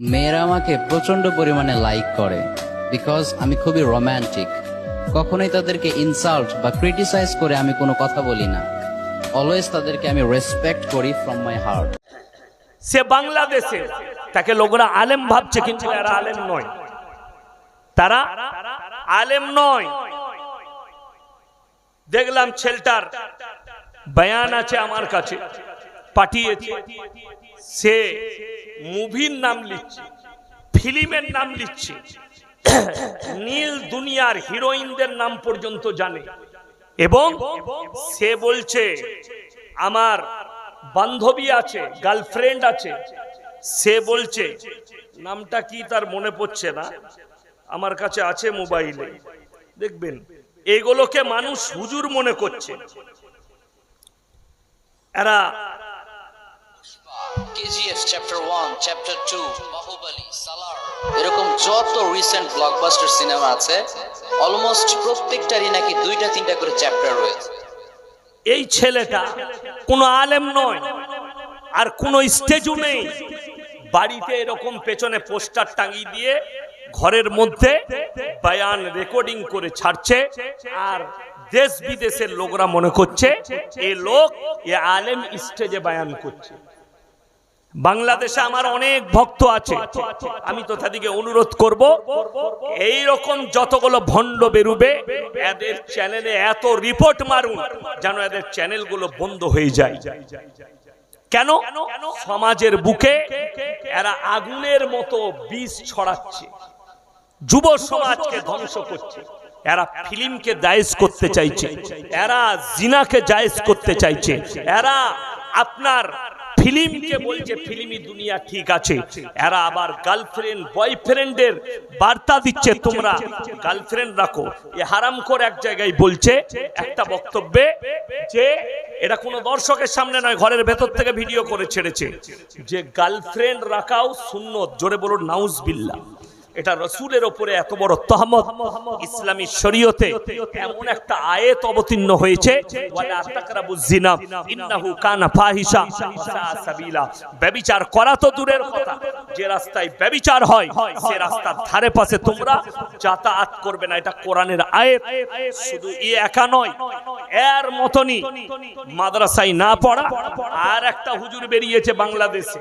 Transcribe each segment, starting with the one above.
মেয়েরা আমাকে প্রচণ্ড পরিমাণে লাইক করে বিকজ আমি খুবই রোম্যান্টিক কখনোই তাদেরকে ইনসাল্ট বা ক্রিটিসাইজ করে আমি কোনো কথা বলি না। অলওয়েজ তাদেরকে আমি রেসপেক্ট করি ফ্রম মাই হার্ট সে বাংলাদেশে, তাকে লোকরা আলেম ভাবছে, কিন্তু এরা আলেম নয়। তারা আলেম নয়। দেখলাম ছেলেটার বয়ান আছে আমার কাছে, পাঠিয়েছে। সে মুভির নাম লিখছে, ফিল্মের নাম লিখছে। নীল দুনিয়ার হিরোইনদের নাম পর্যন্ত জানে। এবং সে বলছে, আমার বান্ধবী আছে, গার্লফ্রেন্ড আছে। সে বলছে, নামটা কি তার মনে পড়ছে না? আমার কাছে আছে মোবাইলে। দেখবেন, এগুলোকে মানুষ হুজুর মনে করছে। এরা KGF chapter one chapter two Baahubali Salaar এরকম যত রিসেন্ট ব্লকবাস্টার সিনেমা আছে অলমোস্ট প্রত্যেকটারই নাকি দুইটা, তিনটা করে চ্যাপ্টার রয়েছে। এই ছেলেটা কোনো আলেম নয়, আর কোনো স্টেজও নেই। বাড়িতে এরকম পেছনে পোস্টার টাঙিয়ে দিয়ে ঘরের মধ্যে বয়ান রেকর্ডিং করে ছাড়ছে, আর দেশ বিদেশের লোকরা মনে করছে, এ লোক, এ আলেম স্টেজে বয়ান করছে। বাংলাদেশে আমার অনেক ভক্ত আছে। আমি তো অনুরোধ করব এই রকম যতগুলো ভণ্ড বেরুবে, এদের চ্যানেলে এত রিপোর্ট মারুন, যেন এদের চ্যানেলগুলো বন্ধ হয়ে যায়। কেন? সমাজের বুকে এরা আগুনের মতো বিষ ছড়াচ্ছে। যুব সমাজকে ধ্বংস করছে। এরা ফিল্মকে জায়েজ করতে চাইছে। এরা জিনাকে জায়েজ করতে চাইছে। এরা আপনার ফিল্মকে বলছে, ফিলিমি দুনিয়া ঠিক আছে। এরা আবার গার্লফ্রেন্ড, বয়ফ্রেন্ডের বার্তা দিচ্ছে তোমরা। গার্লফ্রেন্ড রাখো। এ হারাম করে এক জায়গায় বলছে একটা বক্তব্যে যে এটা কোনো দর্শকের সামনে নয়, ঘরের ভেতর থেকে ভিডিও করে ছেড়েছে। যে গার্লফ্রেন্ড রাখাও শূন্য জোরে বলুন নাউজ বিল্লাহ এটা রসুলের ওপরে এত বড় তহমত, ইসলামী শরীয়তে এমন একটা আয়েত অবতীর্ণ হয়েছে ব্যভিচার করা তো দূরের কথা, যে রাস্তায় ব্যভিচার হয়, সে রাস্তার ধারে পাশে তোমরা যাতায়াত করবে না, এটা কোরআনের আয়াত। শুধু ই একা নয়, এর মতনই মাদ্রাসায় না পড়া, আর একটা হুজুর বেরিয়েছে বাংলাদেশে,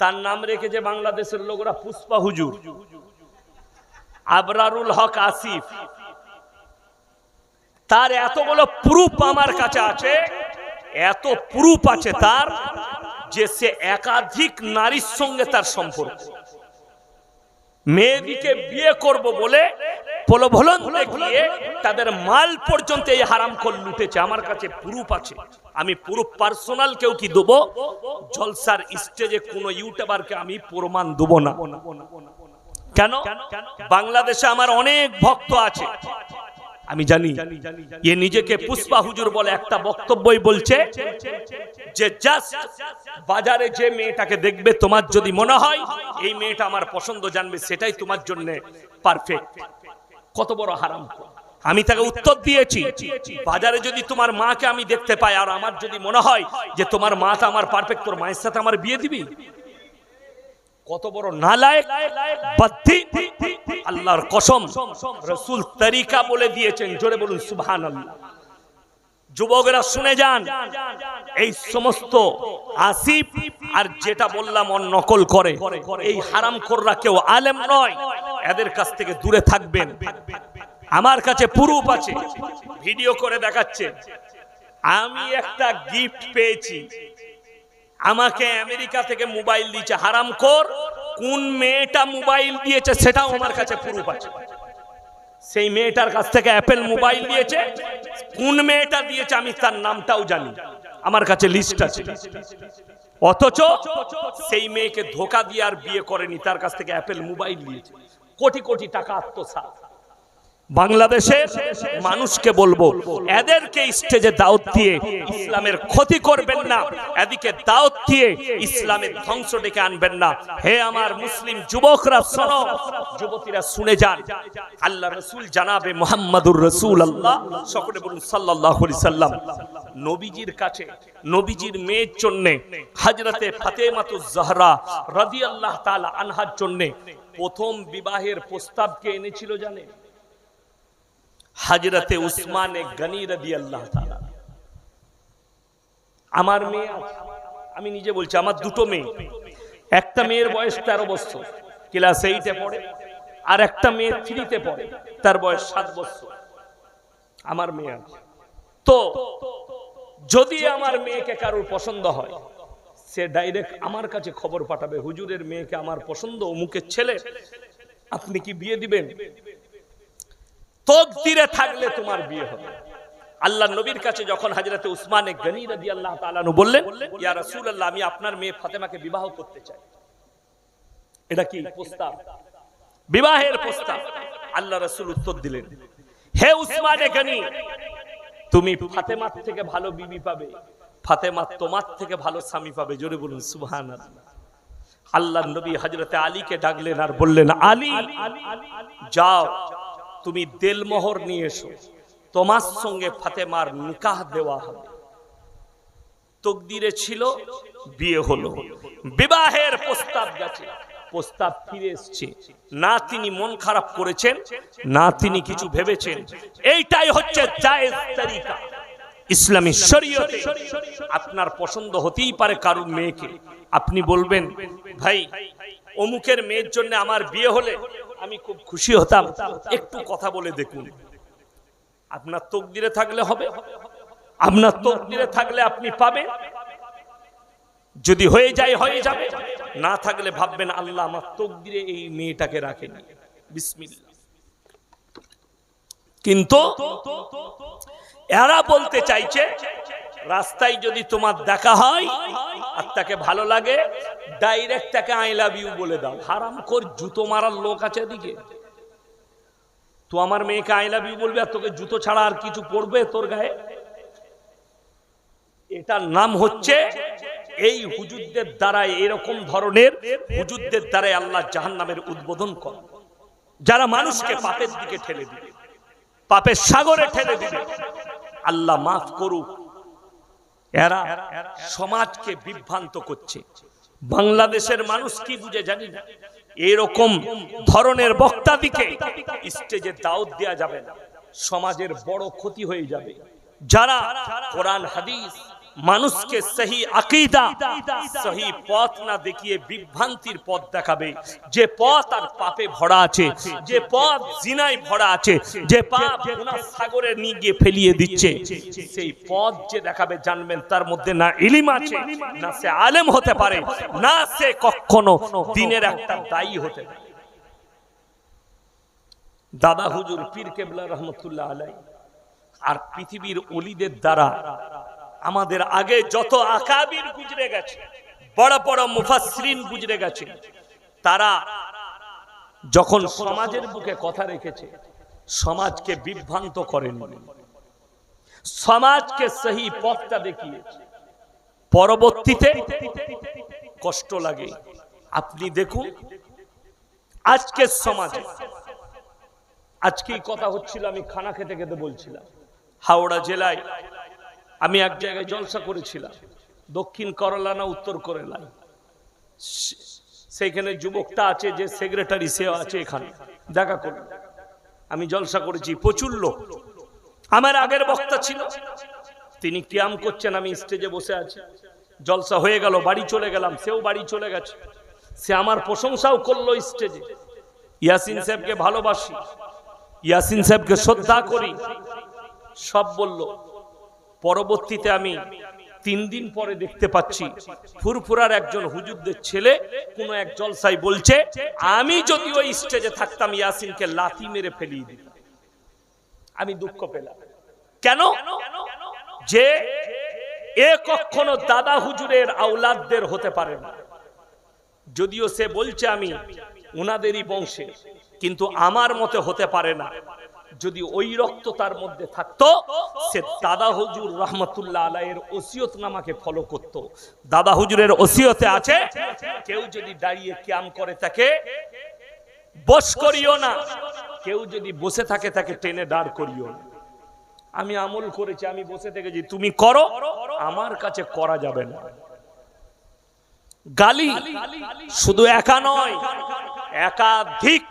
তার নাম রেখেছে বাংলাদেশের লোকরা পুষ্পা হুজুর। আবরারুল হক আসিফ। তার এতগুলো প্রুফ আমার কাছে আছে, এত প্রুফ আছে তার যে সে একাধিক নারীর সঙ্গে তার সম্পর্ক। মেয়েদিকে বিয়ে করব বলে প্রলোভন দেখিয়ে তাদের মাল পর্যন্ত এই হারাম খোল লুটেছে। আমার কাছে প্রুফ আছে। আমি পুরো পার্সোনাল কেউ কি দেবো? জলসার স্টেজে কোনো ইউটিউবারকে আমি প্রমাণ দেবো না। কেন? বাংলাদেশে আমার অনেক ভক্ত আছে। আমি জানি, এ নিজেকে পুষ্পা হুজুর বলে একটা বক্তব্যই বলছে যে জাস্ট বাজারে যে মেয়েটাকে দেখবে, তোমার যদি মনে হয় এই মেয়েটা আমার পছন্দ জানবে, সেটাই তোমার জন্য পারফেক্ট কত বড় হারাম। আমি তাকে উত্তর দিয়েছি, বাজারে যদি তোমার মাকে আমি দেখতে পাই আর আমার যদি মনে হয় যে তোমার মাটা আমার পারফেক্ট তোর মায়ের সাথে আমার বিয়ে দিবি? কত বড় বাদ্দি আল্লাহর কসম, রসুল তরিকা বলে দিয়েছেন, জোরে বলুন, সুবহানাল্লাহ। যুবকেরা শুনে যান, এই সমস্ত আসিফ আর যেটা বললাম ওর নকল করে, এই হারাম কররা কেউ আলেম নয়, এদের কাছ থেকে দূরে থাকবেন। আমার কাছে পুরুপ আছে, ভিডিও করে দেখাচ্ছে। আমি একটা গিফট পেয়েছি। আমাকে আমেরিকা থেকে মোবাইল দিয়েছে হারাম কর কোন মেয়েটা মোবাইল দিয়েছে সেটাও আমার কাছে প্রুফ আছে। সেই মেয়েটার কাছ থেকে অ্যাপেল মোবাইল দিয়েছে, কোন মেয়েটা দিয়েছে আমি তার নামটাও জানি। আমার কাছে লিস্ট আছে। অথচ সেই মেয়েকে ধোকা দিয়ে আর বিয়ে করেনি, তার কাছ থেকে অ্যাপেল মোবাইল দিয়েছে। কোটি কোটি টাকা আত্মসাৎ। বাংলাদেশের মানুষকে বলব, এদেরকে স্টেজে দাওয়াত দিয়ে ইসলামের ক্ষতি করবেন না। এদিকে দাওয়াত দিয়ে ইসলামের ধ্বংস ডেকে আনবেন না। হে আমার মুসলিম যুবকরা, শোনো, যুবতীরা শুনে যান। আল্লাহ রসুল জানাবে মোহাম্মদুর রসুল আল্লাহ সকলে বলুন সাল্লাহ সাল্লাম। নবীজির কাছে, নবীজির মেয়ের জন্য, হাজরতে ফাতেমাতু জাহরা রাদিয়াল্লাহ তাআলা আনহার জন্য প্রথম বিবাহের প্রস্তাবকে এনেছিল জানেন হাজরতে উসমানে গনি রাদিয়াল্লাহ আল্লাহ আমার মেয়ে আমি নিজে বলছি, আমার দুটো মেয়ে। একটা মেয়ের বয়স তেরো বছর, ক্লাস এইটে পড়ে, আর একটা মেয়ে থ্রিতে পড়ে, তার বয়স সাত বছর। আমার মেয়ে তো, যদি আমার মেয়েকে কারোর পছন্দ হয়, সে ডাইরেক্ট আমার কাছে খবর পাঠাবে, হুজুরের মেয়েকে আমার পছন্দ, অমুকের ছেলে। আপনি কি বিয়ে দিবেন? তকদিরে থাকলে তোমার বিয়ে হবে। আল্লাহ নবীর কাছে যখন হাজরতে উসমানে গনি রাদিয়াল্লাহু তাআলা আনহু বললেন, ইয়া রাসূলুল্লাহ, আমি আপনার মেয়ে ফাতেমাকে বিবাহ করতে চাই। এটা কি? প্রস্তাব। বিবাহের প্রস্তাব। আল্লাহ রাসূল উত্তর দিলেন, হে উসমানে গনি, তুমি ফাতেমার থেকে ভালো বিবি পাবে, ফাতেমা তোমার থেকে ভালো স্বামী পাবে। জোরে বলুন, সুবহানাল্লাহ। আল্লাহ নবী হজরতে আলীকে ডাকলেন আর বললেন, আলী, যাও। তুমি দেলমোহর নিয়ে এসো। তোমার সঙ্গে ফাতেমার নিকাহ দেওয়া হবে। তকদিরে ছিল, বিয়ে হলো। বিবাহের প্রস্তাব গেছে। প্রস্তাব ফিরে এসছে। না তিনি মন খারাপ করেছেন, না তিনি কিছু ভেবেছেন। এইটাই হচ্ছে জায়েজ তরিকা। ইসলামী শরীয়তে আপনার পছন্দ হতেই পারে কারুর মেয়েকে। আপনি বলবেন, ভাই, অমুকের মেয়ের জন্য আমার বিয়ে হলে আমি খুব খুশি হতাম। একটু কথা বলে দেখুন। আপনার তকদিরে থাকলে হবে। আপনার তকদিরে থাকলে আপনি পাবেন। যদি হয়ে যায়, হয়ে যাবে। না থাকলে ভাববেন, আল্লাহ আমার তকদিরে এই মেয়েটাকে রাখেনি। বিসমিল্লাহ। কিন্তু এরা বলতে চাইছে, রাস্তায় যদি তোমার দেখা হয় আর তাকে ভালো লাগে ডাইরেক্ট তাকে আই লাভ ইউ বলে দাও। হারাম কর জুতো মারার লোক আছে এদিকে। তো আমার মেয়েকে আই লাভ ইউ বলবে আর তোকে জুতো ছাড়া আর কিছু পড়বে তোর গায়ে? এটার নাম হচ্ছে এই হুজুরদের দ্বারা এরকম ধরনের হুজুরদের দ্বারাই আল্লাহ জাহান নামের উদ্বোধন করে। যারা মানুষকে পাপের দিকে ঠেলে দিবে, পাপের সাগরে ঠেলে দিবে, আল্লাহ মাফ করুক। এরা সমাজকে বিভ্রান্ত করছে। বাংলাদেশের মানুষ কি বুঝে জানি না। এরকম ধরনের বক্তাদিকে স্টেজে দাওত দেওয়া যাবে না। সমাজের বড় ক্ষতি হয়ে যাবে। যারা কোরআন, হাদিস মানুষকে সহি আকিদা, সহি পথ না দেখিয়ে বিভ্রান্তির পথ দেখাবে। যে পথ আর পাপে ভরা আছে, যে পথ জিনায় ভরা আছে, যে পাপ সাগরে নিয়ে গিয়ে ফেলিয়ে দিচ্ছে, সেই পথ যে দেখাবে জানবেন তার মধ্যে না ইলিম আছে, না সে আলেম হতে পারে, না সে কখনো দিনের একটা দায়ী হতে পারে। দাদা হুজুর পীর কেবলা রহমতুল্লাহ আলাই আর পৃথিবীর অলিদের দ্বারা আমাদের আগে যত আকাবির গুজরে গেছে, বড় বড় মুফাসরিন গুজরে গেছে, তারা যখন সমাজের বুকে কথা রেখেছে, সমাজকে বিভ্রান্ত করেন সমাজকে সেই পথটা দেখিয়েছে। পরবর্তীতে কষ্ট লাগে। আপনি দেখুন, আজকের সমাজে, আজকেই কথা হচ্ছিল, আমি খানা খেতে খেতে বলছিলাম, হাওড়া জেলায় আমি এক জায়গায় জলসা করেছিলাম। দক্ষিণ করলা না উত্তর করলা সে- সেইখানে যুবকটা আছে, যে সেক্রেটারি সে আছে এখানে। দেখা করল আমি জলসা করেছি, প্রচুর লোক। আমার আগের বক্তা ছিল। তিনি ক্যাম করছেন, আমি স্টেজে বসে আছি। জলসা হয়ে গেল, বাড়ি চলে গেলাম, সেও বাড়ি চলে গেছে। সে আমার প্রশংসাও করল স্টেজে। ইয়াসিন সাহেবকে ভালোবাসি। ইয়াসিন সাহেবকে শ্রদ্ধা করি। সব বলল পরবর্তীতে আমি তিন দিন পরে দেখতে পাচ্ছি ফুরফুরার একজন হুজুরদের ছেলে কোন এক জলসাই বলছে, আমি যদি ওই স্টেজে থাকতাম ইয়াসিনকে লাথি মেরে ফেলিয়ে দিতাম। আমি দুঃখ পেলাম। কেন? যে এ কখনো দাদা হুজুরের আওলাদদের হতে পারে না। যদিও সে বলছে আমি উনাদেরই বংশে কিন্তু আমার মতে হতে পারে না। যদি ওই রক্ত তার মধ্যে থাকতো, সে দাদা হুজুর রহমতুল্লাহ আলাইয়ের ওসিয়ত নামাকে ফলো করত। দাদা হুজুরের ওসিয়তে আছে, কেউ যদি দাঁড়িয়ে ক্যাম করে তাকে, বস করিও না। কেউ যদি বসে থাকে তাকে টেনে দাঁড় করিও না। আমি আমল করেছি, আমি বসে থেকেছি, তুমি করো, আমার কাছে করা যাবে না। গালি শুধু একা নয়, একাধিক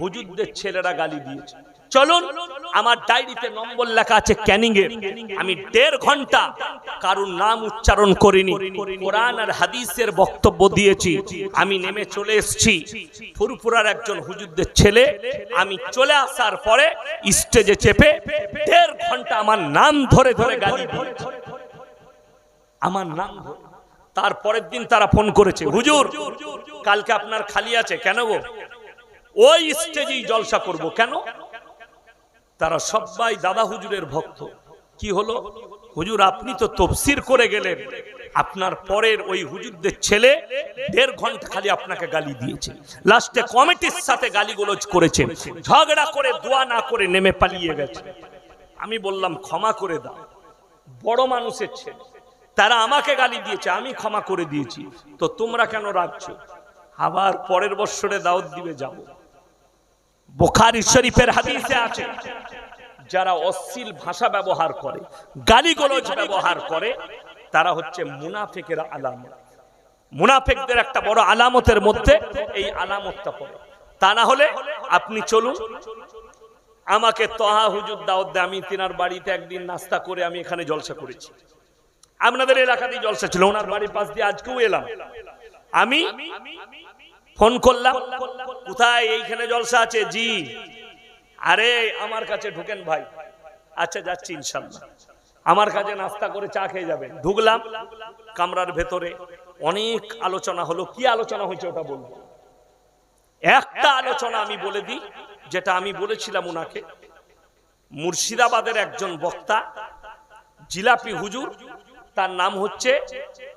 হুজুরদের ছেলেরা গালি দিয়েছে। চলুন, আমার ডায়েরিতে নম্বর লেখা আছে ক্যানিং এর আমি দেড় ঘণ্টা কারুর নাম উচ্চারণ করিনি, কোরআন আর হাদিসের বক্তব্য দিয়েছি। আমি নেমে চলে এসেছি। ফুরফুরার একজন হুজুরদের ছেলে, আমি চলে আসার পরে স্টেজে চেপে দেড় ঘণ্টা আমার নাম ধরে ধরে গালি আমার নাম তারপরের দিন তারা ফোন করেছে, হুজুর, কালকে আপনার খালি আছে, কেন গো? ওই স্টেজেই জলসা করব কেন? তারা সবাই দাদা হুজুরের ভক্ত। কি হলো? হুজুর, আপনি তো তফসির করে গেলেন। আপনার পরের ওই হুজুরদের ছেলে দেড় ঘণ্টা খালি আপনাকে গালি দিয়েছে। লাস্টে কমিটির সাথে গালিগুলোজ করেছেন ঝগড়া করে দোয়া না করে নেমে পালিয়ে গেছে। আমি বললাম, ক্ষমা করে দাও। বড় মানুষের ছেলে। তারা আমাকে গালি দিয়েছে, আমি ক্ষমা করে দিয়েছি। তো তোমরা কেন রাখছো আবার পরের বৎসরে দাওয়াত দিবে, যাব। বোখারি শরীফের হাদিসে আছে, যারা অশ্লীল ভাষা ব্যবহার করে, গালিগলজ ব্যবহার করে, তারা হচ্ছে মুনাফিকের আলামত। মুনাফেকদের একটা বড় আলামতের মধ্যে এই আলামতটা পড়ে। তা না হলে আপনি চলুন, আমাকে তহা হুজুর দাওয়াত আমি তিনার বাড়িতে একদিন নাস্তা করে আমি এখানে জলসা করেছি। আপনাদের এলাকাতেই জলসা ছিল, ওনার বাড়ির পাশ দিয়ে আজকেও এলাম। আমি ফোন করলাম, কোথায়? এইখানে জলসা আছে? জি। আরে, আমার কাছে ঢুকেন ভাই। আচ্ছা যাচ্ছি ইনশাল্লাহ। আমার কাছে নাস্তা করে চা খেয়ে যাবেন। ঢুকলাম, কামরার ভেতরে। অনেক আলোচনা হলো। কি আলোচনা হয়েছে ওটা বলব একটা আলোচনা আমি বলে দিই, যেটা আমি বলেছিলাম ওনাকে মুর্শিদাবাদের একজন বক্তা, জিলাপি হুজুর, তার নাম হচ্ছে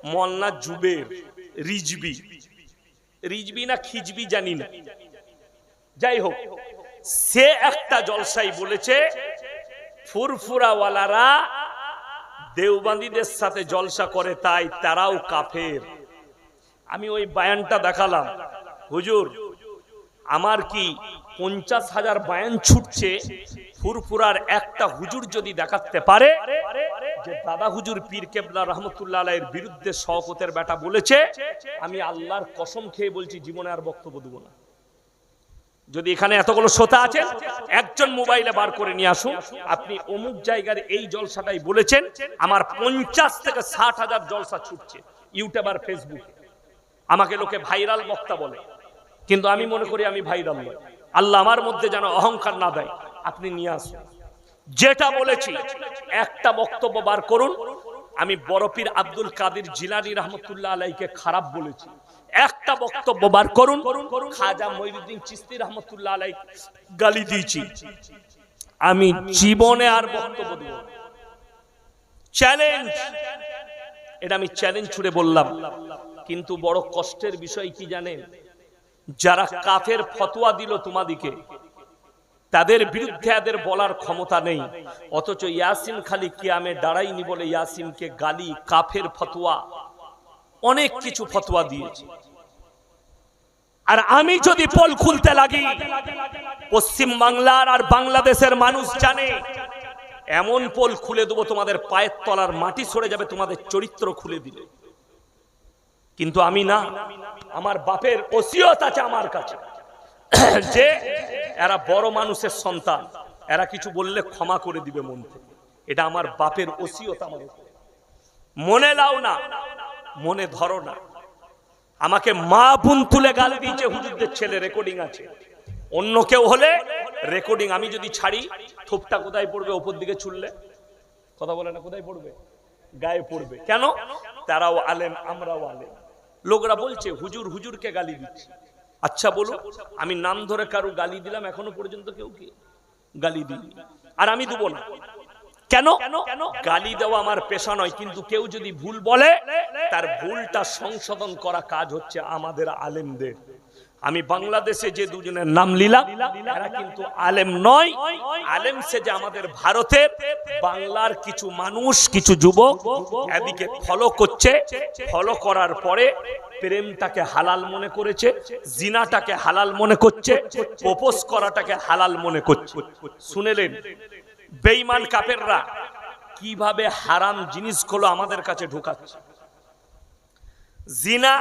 মল্লা জুবের রিজবি। রিজবি না খিজবি জানি না। যাই হোক সে একটা জলসাই বলেছে, ফুরফুরাওয়ালারা দেওবান্দিদের সাথে জলসা করে, তাই তারাও কাফের। আমি ওই বায়ানটা দেখালাম। হুজুর, আমার কি পঞ্চাশ হাজার বায়ান ছুটছে? ফুরফুরার একটা হুজুর যদি দেখাতে পারে যে দাদা হুজুর পীর কেবলা রহমতুল্লাহ আলাইয়ের বিরুদ্ধে শওকতের বেটা বলেছে, আমি আল্লাহর কসম খেয়ে বলছি জীবনে আর বক্তব্য দেবো না। যদি এখানে এতগুলো শ্রোতা আছে একজন মোবাইলে বার করে নিয়ে আসুন। আপনি অমুক জায়গার এই জলসাটাই বলেছেন, আমার পঞ্চাশ থেকে ষাট হাজার জলসা ছুটছে, ইউটিউব আর ফেসবুকে। আমাকে লোকে ভাইরাল বক্তা বলে, কিন্তু আমি মনে করি আমি ভাইরাল নয় আল্লাহ আমার মধ্যে যেন অহংকার না দেয়। আপনি নিয়ে আসুন। যেটা বলেছি, একটা বক্তব্য বার করুন। আমি বরফির আব্দুল কাদির জিলানি রহমতুল্লাহ আলাইকে খারাপ বলেছি। একটা বক্তব্য বার করুন। খাজা মহিউদ্দিন চিস্তি রহমতুল্লাহ আলাই গালি দিয়েছি। আমি জীবনে আর বক্তব্য দেব চ্যালেঞ্জ এটা আমি চ্যালেঞ্জ ছুড়ে বললাম। কিন্তু বড় কষ্টের বিষয় কি জানেন? যারা কাফের ফতোয়া দিল তোমাদিকে তাদের বিরুদ্ধে এদের বলার ক্ষমতা নেই। অথচ ইয়াসিন খালি কিয়ামে দাঁড়াইনি বলে ইয়াসিনকে গালি, কাফের ফতোয়া, অনেক কিছু ফতোয়া দিয়েছে। আর আমি যদি পোল খুলতে লাগি, পশ্চিম বাংলার আর বাংলাদেশের মানুষ জানে, এমন পোল খুলে দেবো তোমাদের পায়ের তলার মাটি সরে যাবে, তোমাদের চরিত্র খুলে দিলে কিন্তু আমি না, আমার বাপের ওসিয়ত আছে আমার কাছে। যে এরা বড় মানুষের সন্তান। এরা কিছু বললে ক্ষমা করে দিবে মন থেকে। এটা আমার বাপের ওসিয়ত আমার। মনে লাও না, মনে ধরো না। আমাকে মা বোন তুলে গাল দিয়েছে, হুজুরদের ছেলে রেকর্ডিং আছে। অন্য কেউ হলে রেকর্ডিং আমি যদি ছাড়ি, থোপটা কোথায় পড়বে, ওপর দিকে ছুড়লে? কথা বলে না, কোথায় পড়বে? গায়ে পড়বে। কেন? তারাও আলেম, আমরাও আলেম। লোকরা বলছে, হুজুর, হুজুরকে গালি দিচ্ছে। আচ্ছা বলুন, আমি নাম ধরে কারও গালি দিলাম, এখনও পর্যন্ত কেউ কি গালি দিই আর আমি দেবো না। কেন? গালি দেওয়া আমার পেশা নয়, কিন্তু কেউ যদি ভুল বলে, তার ভুলটা সংশোধন করা কাজ হচ্ছে আমাদের আলেমদের। আমি বাংলাদেশে যে দুজনের নাম নিলাম, এরা কিন্তু আলেম নয়। আলেম সে যে আমাদের ভারতের, বাংলার কিছু মানুষ, কিছু যুবক, এদিকে ফলো করছে। ফলো করার পরে প্রেমটাকে হালাল মনে করেছে, জিনাটাকে হালাল মনে করছে, প্রপোজ করাটাকে হালাল মনে করছে। শুনেলেন বেঈমান কাপেররা কীভাবে হারাম জিনিসগুলো আমাদের কাছে ঢুকাচ্ছে। জিনা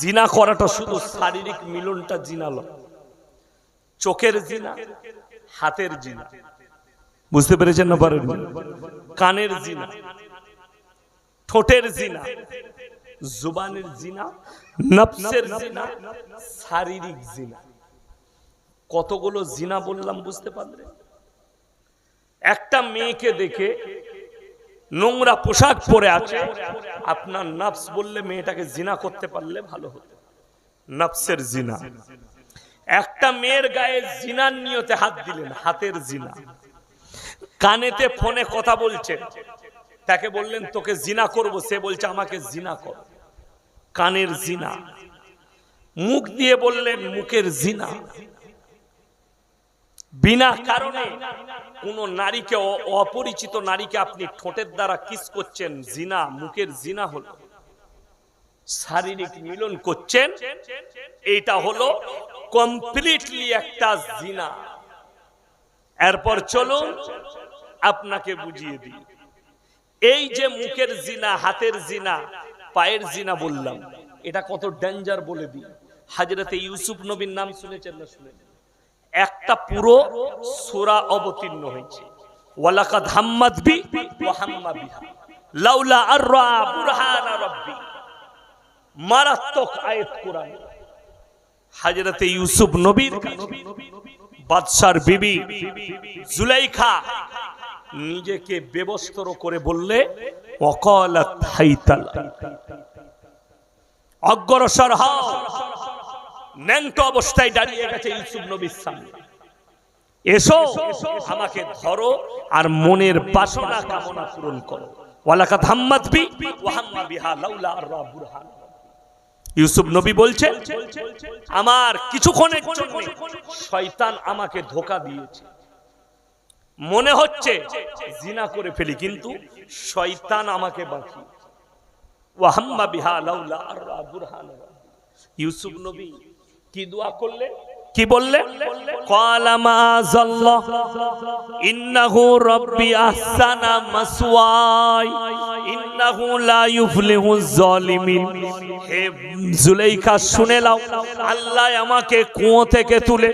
জিনা করাটা শুধু শারীরিক মিলনটা জিনালো চোখের জিনা, হাতের জিনা। বুঝতে পেরেছেন না পারেন কানের জিনা, ঠোঁটের জিনা জুবানের জিনা নফসের জিনা। শারীরিক জিনা। কতগুলো জিনা বললাম বুঝতে পারলেন একটা মেয়েকে দেখে নোংরা পোশাক পরে আছে আপনার নফস বললে মেয়েটাকে জিনা করতে পারলে ভালো হতো। নফসের জিনা। একটা মেয়ের গায়ে জিনার নিয়তে হাত দিলেন হাতের জিনা। কানেতে ফোনে কথা বলছেন। তাকে বললেন তোকে জিনা করব। সে বলছে আমাকে জিনা কর। কানের জিনা। মুখ দিয়ে বললেন, মুখের জিনা। বিনা কারণে কোন নারীকে অপরিচিত নারীকে আপনি ঠোঁটের দ্বারা কিস করছেন, জিনা, মুখের জিনা হলো। শারীরিক মিলন করছেন এটা হলো কমপ্লিটলি একটা জিনা। এরপর চলুন, আপনাকে বুঝিয়ে দিই। এই যে মুখের জিনা, হাতের জিনা পায়ের জিনা বললাম। এটা কত ডেঞ্জার বলে দিই। হাজরতে ইউসুফ নবীর নাম শুনেছেন না শুনেছেন একটা পুরো সূরা অবতীর্ণ হয়েছে। ইউসুফ নবীর বাদশার বিবি জুলাইখা নিজেকে বেবস্ত্র করে বললে অগ্রসর হও। ন্যাংট অবস্থায় দাঁড়িয়ে গেছে ইউসুফ নবীর সামনে। এসো, আমাকে ধরো আর মনের বাসনা কামনা পূরণ করো। ওয়ালাকা ধাম্মাত বি ওয়াহাম্মা বিহা লাউলা আর বুরহান। ইউসুফ নবী বলছে, আমার কিছুক্ষণের জন্য শয়তান আমাকে ধোকা দিয়েছে। মনে হচ্ছে জিনা করে ফেলি কিন্তু শয়তান আমাকে বাঁচি ইউসুফ নবী কি দোয়া করলে কি বললে? ইন্নাহু ইন্নাহু আল্লাহ আমাকে কুয়ো থেকে তুলে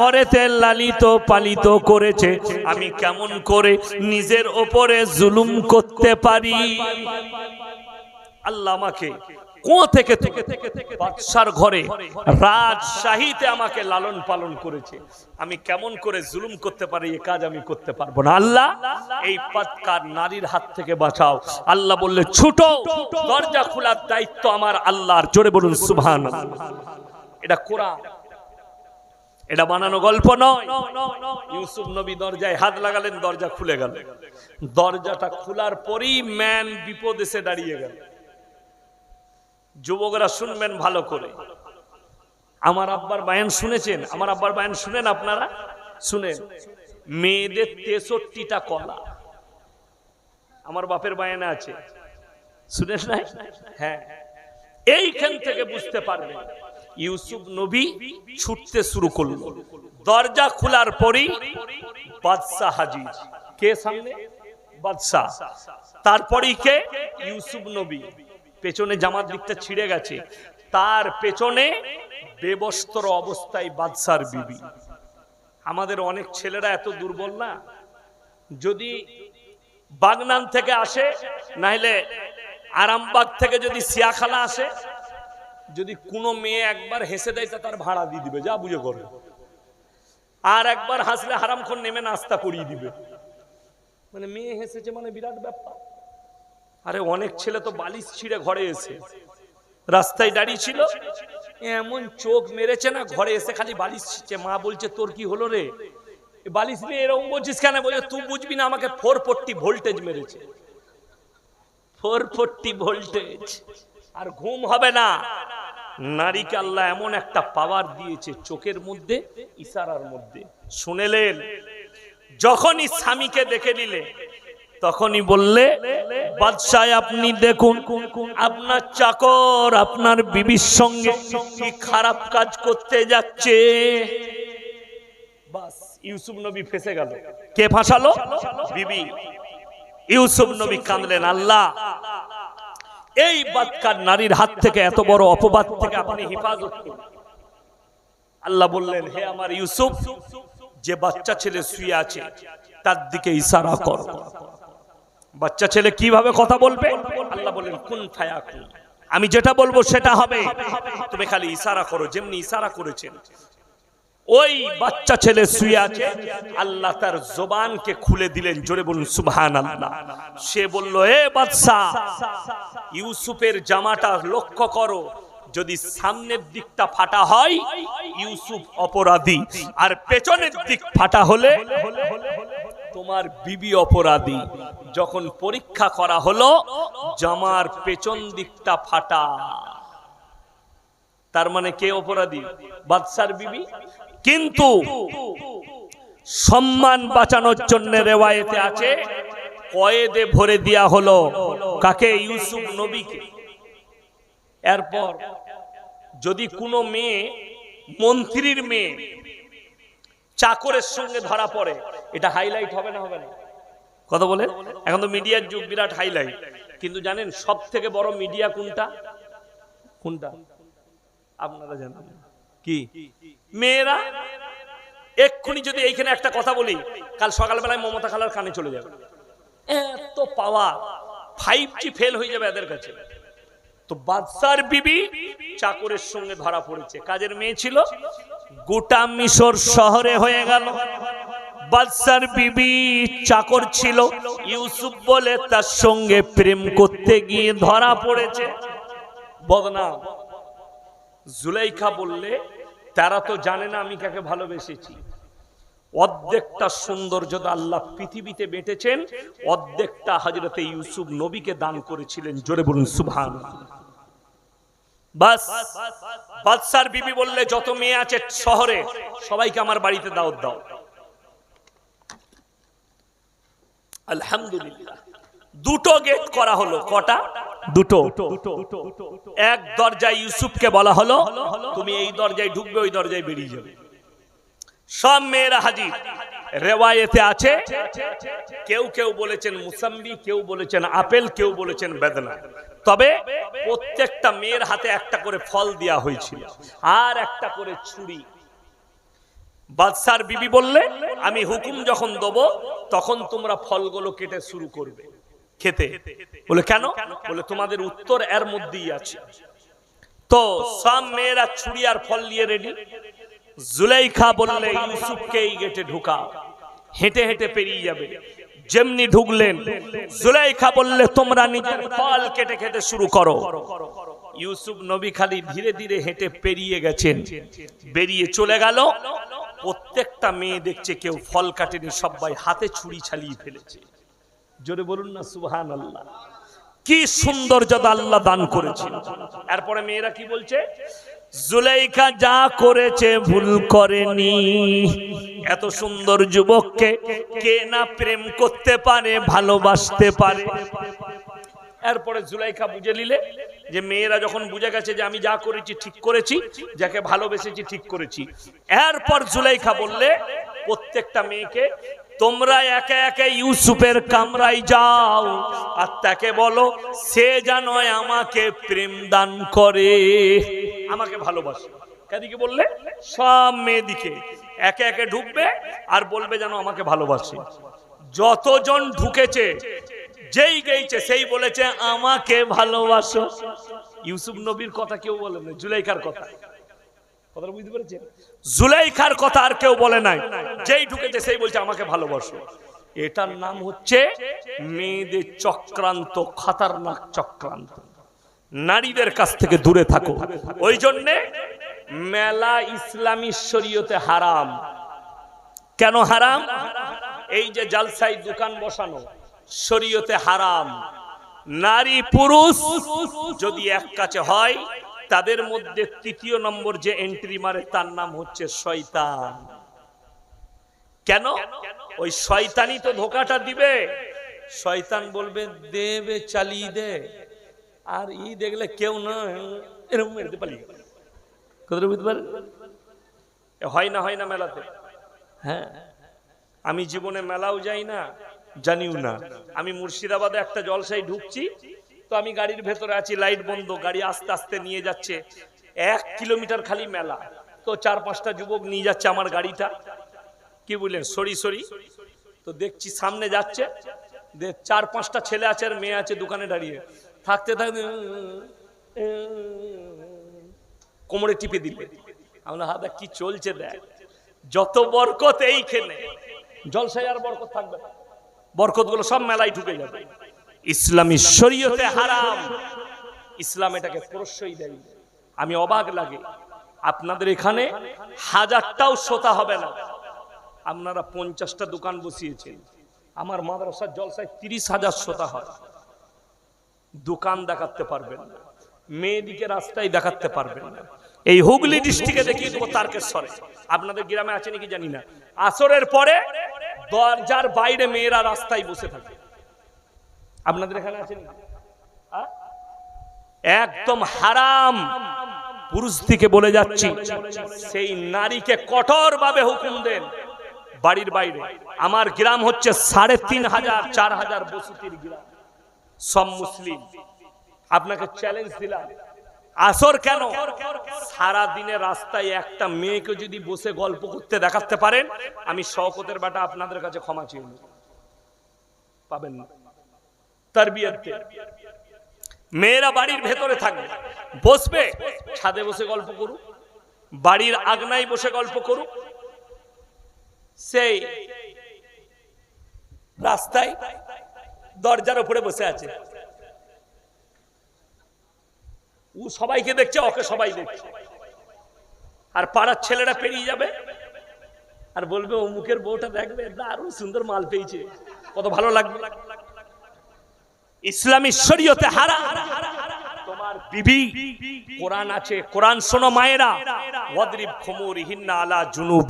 ঘরেতে লালিত পালিত করেছে। আমি কেমন করে নিজের ওপরে জুলুম করতে পারি? আল্লাহ আমাকে কুয়ো থেকে বাদশার ঘরে রাজশাহীতে আমাকে লালন পালন করেছে। আমি কেমন করে জুলুম করতে পারি, এ কাজ আমি করতে পারব না। আল্লাহ, এই পাতকার নারীর হাত থেকে বাঁচাও। আল্লাহ বললে, ছোট, দরজা খোলার দায়িত্ব আমার আল্লাহর। জোরে বলুন সুবহান এটা কোরআন। এটা বানানো গল্প নয়। ইউসুফ নবী দরজায় হাত লাগালেন, দরজা খুলে গেল। দরজাটা খোলার পরেই ম্যান বিপদ এসে দাঁড়িয়ে গেল। যুবকরা শুনবেন ভালো করে। আমার আব্বার বায়ান শুনেছেন? আমার আব্বার বায়ান শুনেন আপনারা? শুনেন। মেয়েদের তেষট্টিটা কলা। আমার বাপের বায়ানে আছে। শুনেন নাই? হ্যাঁ। এইখান থেকে বুঝতে পারবেন, ইউসুফ নবী ছুটতে শুরু করল। দরজা খোলার পরেই বাদশাহ হাজির। কে সামনে? বাদশাহ তারপরেই কে? ইউসুফ নবী। পেছনে জামার দিকটা ছিঁড়ে গেছে। তার পেছনে বেবস্ত্র অবস্থায় বাদশার বিবি। আমাদের অনেক ছেলেরা এত দুর্বল না? যদি বাগনান থেকে আসে, নাহলে আরামবাগ থেকে যদি সিয়াখালা আসে, যদি কোনো মেয়ে একবার হেসে দেয় তার ভাড়া দিয়ে দিবে, যা বুঝে করবে আর একবার হাসলে হারামখন নেমে নাস্তা করিয়ে দিবে। মানে মেয়ে হেসেছে মানে বিরাট ব্যাপার। আরে অনেক ছেলে তো বালিশ ছিঁড়ে ঘরে এসে। রাস্তায় দাঁড়িয়ে ছিল, এমন চোখ মেরেছে না, ঘরে এসে খালি বালিশ ছিঁড়ছে। মা বলছে, তোর কি হলো রে? বালিশ নিয়ে এরকম বলছিস কেন? বলছে, তুই বুঝবি না, আমাকে ফোর ফোরটি ভোল্টেজ মেরেছে। ফোর ফোরটি ভোল্টেজ, আর ঘুম হবে না। নারীকে আল্লাহ এমন একটা পাওয়ার দিয়েছে চোখের মধ্যে, ইশারার মধ্যে। শুনেলেন যখনই স্বামীকে দেখে নিলে তখনই বললে, বাদশাহ, আপনি দেখুন, আপনার চাকর, আপনার বিবির সঙ্গে কি খারাপ কাজ করতে যাচ্ছে? বাস, ইউসুফ নবী ফেসে গেল। কে ফাঁসালো? বিবি। ইউসুফ নবী কাঁদলেন, আল্লাহ, এই বাদকার নারীর হাত থেকে এত বড় অপবাদ থেকে আপনি হেফাজত আল্লাহ বললেন, হে আমার ইউসুফ, যে বাচ্চা ছেলে শুয়ে আছে, তার দিকে ইশারা কর। বাচ্চা ছেলে কীভাবে কথা বলবে? আল্লাহ বললেন, কোন ফায়াকুন? আমি যেটা বলব সেটা হবে। তুমি খালি ইশারা করো, যেমনি ইশারা করেছেন। ওই বাচ্চা ছেলে শুয়ে আছে, আল্লাহ তার জবানকে খুলে দিলেন, জোরে বলুন সুবহান আল্লাহ সে বলল, এ বাদশাহ ইউসুফের জামাটা লক্ষ্য করো, যদি সামনের দিকটা ফাটা হয়, ইউসুফ অপরাধী। আর পেছনের দিক ফাটা হলে তোমার বিবি অপরাধী। যখন পরীক্ষা করা হলো, জামার পেছন দিকটা ফাটা। তার মানে কে অপরাধী? বাদশার বিবি। কিন্তু সম্মান বাঁচানোর জন্য রেওয়ায়েতে আছে, কয়েদে ভরে দেয়া হলো। কাকে? ইউসুফ নবীকে। এরপর যদি কোনো মেয়ে, মন্ত্রীর মেয়ে, চাকরের সঙ্গে ধরা পড়ে এটা হাইলাইট হবে না হবে না। কথা বলে এখন তো মিডিয়ার যুগ, বিরাট হাইলাইট কিন্তু জানেন সব থেকে বড় মিডিয়া কোনটা? কোনটা? আপনারা জানেন। কি? মেয়েরা, এক্ষুনি যদি এইখানে একটা কথা বলি, কাল সকালবেলায় মমতা খালার কানে চলে যাবে। এত পাওয়া ফাইভ জি ফেল হয়ে যাবে এদের কাছে। তো বাদশার বিবি চাকরের সঙ্গে ধরা পড়েছে। কাজের মেয়ে ছিল, গোটা মিশর শহরে হয়ে গেল। বাদশার বিবি চাকর ছিল। ইউসুফ বলে তার সঙ্গে প্রেম করতে গিয়ে ধরা পড়েছে। বদনাম। জুলাইখা বললে, তারা তো জানে না আমি কাকে ভালোবেসেছি। অর্ধেকটা সৌন্দর্য আল্লাহ পৃথিবীতে বেঁটেছেন অর্ধেকটা হজরতে ইউসুফ নবীকে দান করেছিলেন। জোরে বলুন সুভান বাস, বাদশার বিবি বললে, যত মেয়ে আছে শহরে, সবাইকে আমার বাড়িতে দাওয়াত দাও। আলহামদুলিল্লাহ। দুটো গেট করা হলো, কটা? দুটো। এক দরজায় ইউসুফকে বলা হলো, তুমি এই দরজায় ঢুকবে, ওই দরজায় বেরিয়ে যাবে। সব মেয়েরা হাজির। রেওয়ায়েতে আছে। কেউ কেউ বলেছেন মুসাম্বি, কেউ বলেছেন আপেল, কেউ বলেছেন বেদনা। তবে প্রত্যেকটা মেয়ের হাতে একটা করে ফল দেওয়া হয়েছিল, আর একটা করে ছুরি। বাদশার বিবি বললে, আমি হুকুম যখন দেব, তখন তোমরা ফলগুলো কেটে শুরু করবে। খেতে। বলে, কেন? বলে, তোমাদের উত্তর এর মধ্যেই আছে। তো সব মেয়েরা ছুরি আর ফল নিয়ে রেডি জুলাইখা বললে, ইউসুফকে এই গেটে ঢুকাও হেঁটে হেঁটে পেরিয়ে যাবে। যেমনি ঢুকলেন। জুলাইখা বললে, তোমরা নিজের ফল কেটে খেতে শুরু করো। ইউসুফ নবী খালি ধীরে ধীরে হেঁটে পেরিয়ে গেছেন। বেরিয়ে চলে গেল। প্রত্যেকটা মেয়ে দেখছে কেউ ফল কাটেনি, সবাই হাতে ছুরি ছালিয়ে ফেলেছে। জোরে বলুন না সুবহান আল্লাহ কি সৌন্দর্যতা আল্লাহ দান করেছে এরপরে মেয়েরা কি বলছে? জুলাইখা যা করেছে ভুল করেনি। এত সুন্দর যুবককে কে না প্রেম করতে পারে, ভালোবাসতে পারে। এরপরে জুলাইখা বুঝে নিলে যে মেয়েরা যখন বুঝে গেছে যে আমি যা করেছি, ঠিক করেছি, যাকে ভালোবেসেছি, ঠিক করেছি। এরপর জুলাইখা বললে, প্রত্যেকটা মেয়েকে তোমরা একে একে ইউসুফের কামরায় যাও আর তাকে বলো, সে যেন আমাকে প্রেম দান করে। আমাকে ভালোবাসে। কাদিকে বললে, সব মেয়েদিকে একে একে ঢুকবে আর বলবে যেন আমাকে ভালোবাসে। যতজন ঢুকেছে যেই গেইছে, সেই বলেছে, আমাকে ভালোবাসো। ইউসুফ নবীর কথা কেউ বলে না জুলাইকার কথা। কথাটা বুঝতে পেরেছেন? জুলাইখার কথা আর কেউ বলে নাই। যেই ঢুকেছে, সেই বলছে, আমাকে ভালোবাসো। এটার নাম হচ্ছে মেয়েদের চক্রান্ত, খাতারনাক চক্রান্ত। নারীদের কাছ থেকে দূরে থাকো। ওই জন্যে মেলা ইসলামী শরীয়তে হারাম। কেন হারাম? এই যে জালসাই দোকান বসানো শরীয়তে হারাম। নারী, পুরুষ যদি এক কাছে হয়, তাদের মধ্যে তৃতীয় নম্বর যে এন্ট্রি মারে, তার নাম হচ্ছে শয়তান। কেন? ওই শয়তানি তো ধোকাটা দিবে। শয়তান বলবে, দেবে, চালিয়ে দে। আর ই দেখলে কেউ না হয় না হয় না মেলাতে। হ্যাঁ আমি জীবনে মেলাও যাই না। জানিও না। আমি মুর্শিদাবাদে একটা জলসায় ঢুকছি, তো আমি গাড়ির ভেতরে আছি, লাইট বন্ধ, গাড়ি আস্তে আস্তে নিয়ে যাচ্ছে। এক কিলোমিটার খালি মেলা, তো চার পাঁচটা যুবক নিয়ে যাচ্ছে আমার গাড়িটা। কি বললেন? Sorry sorry. তো দেখছি সামনে যাচ্ছে চার পাঁচটা ছেলে আছে আর মেয়ে আছে দোকানে দাঁড়িয়ে। থাকতে থাকতে কোমরে টিপে দিলে। আমরা হাতে কি চলছে, দেখ। যত বরকত এইখানে, জলসায় আর বরকত থাকবে না। বরকতগুলো সব মেলায় ঢুকে যাবে। ইসলামী শরীয়তে হারাম। ইসলাম এটাকে প্রশ্রয় দেয়। আমি অবাক লাগে। আপনাদের এখানে হাজারটাও শ্রোতা হবে না। আপনারা পঞ্চাশটা দোকান বসিয়েছেন। আমার মাদ্রাসার জলসায় তিরিশ হাজার শ্রোতা হয়। দোকান দেখাতে পারবেন না। মেয়েদিকে রাস্তায় দেখাতে পারবেন না। এই হুগলি ডিস্ট্রিক্টে দেখিয়ে দেবো তারকেশ্বরে। আপনাদের গ্রামে আছে নাকি জানি না। আসরের পরে দরজার বাইরে মেয়েরা রাস্তায় বসে থাকে। আপনাদের এখানে আছে একদম হারাম। পুরুষ থেকে বলে যাচ্ছি, সেই নারীকে কঠোর ভাবে হুকুম দেন বাড়ির বাইরে। আমার গ্রাম হচ্ছে সাড়ে তিন হাজার, চার হাজার বসতির গ্রাম। সব মুসলিম। আপনাকে চ্যালেঞ্জ দিলাম। আসর কেন? সারা দিনে রাস্তায় একটা মেয়েকে যদি বসে গল্প করতে দেখাতে পারেন, আমি শওকতের বাটা আপনাদের কাছে ক্ষমা চেয়ে। পাবেন না। তারবিয়াতে। মেয়েরা বাড়ির ভেতরে থাকবে। বসবে? ছাদে বসে গল্প করুক। বাড়ির আগনায় বসে গল্প করুক। সেই রাস্তায় দরজার উপরে বসে আছে। ও সবাইকে দেখছে, ওকে সবাই দেখছে। আর পাড়ার ছেলেরা পেরিয়ে যাবে আর বলবে, অমুকের বউটা দেখবে, দারুণ সুন্দর মাল পেয়েছে, কত ভালো লাগবে। ইসলামী শরীয়তে হারা। তোমার বিবি, কোরআন আছে, কোরআন শোনো মায়েরা। ওয়াদরিব খুমুরিহিন্না আলা জুনুব।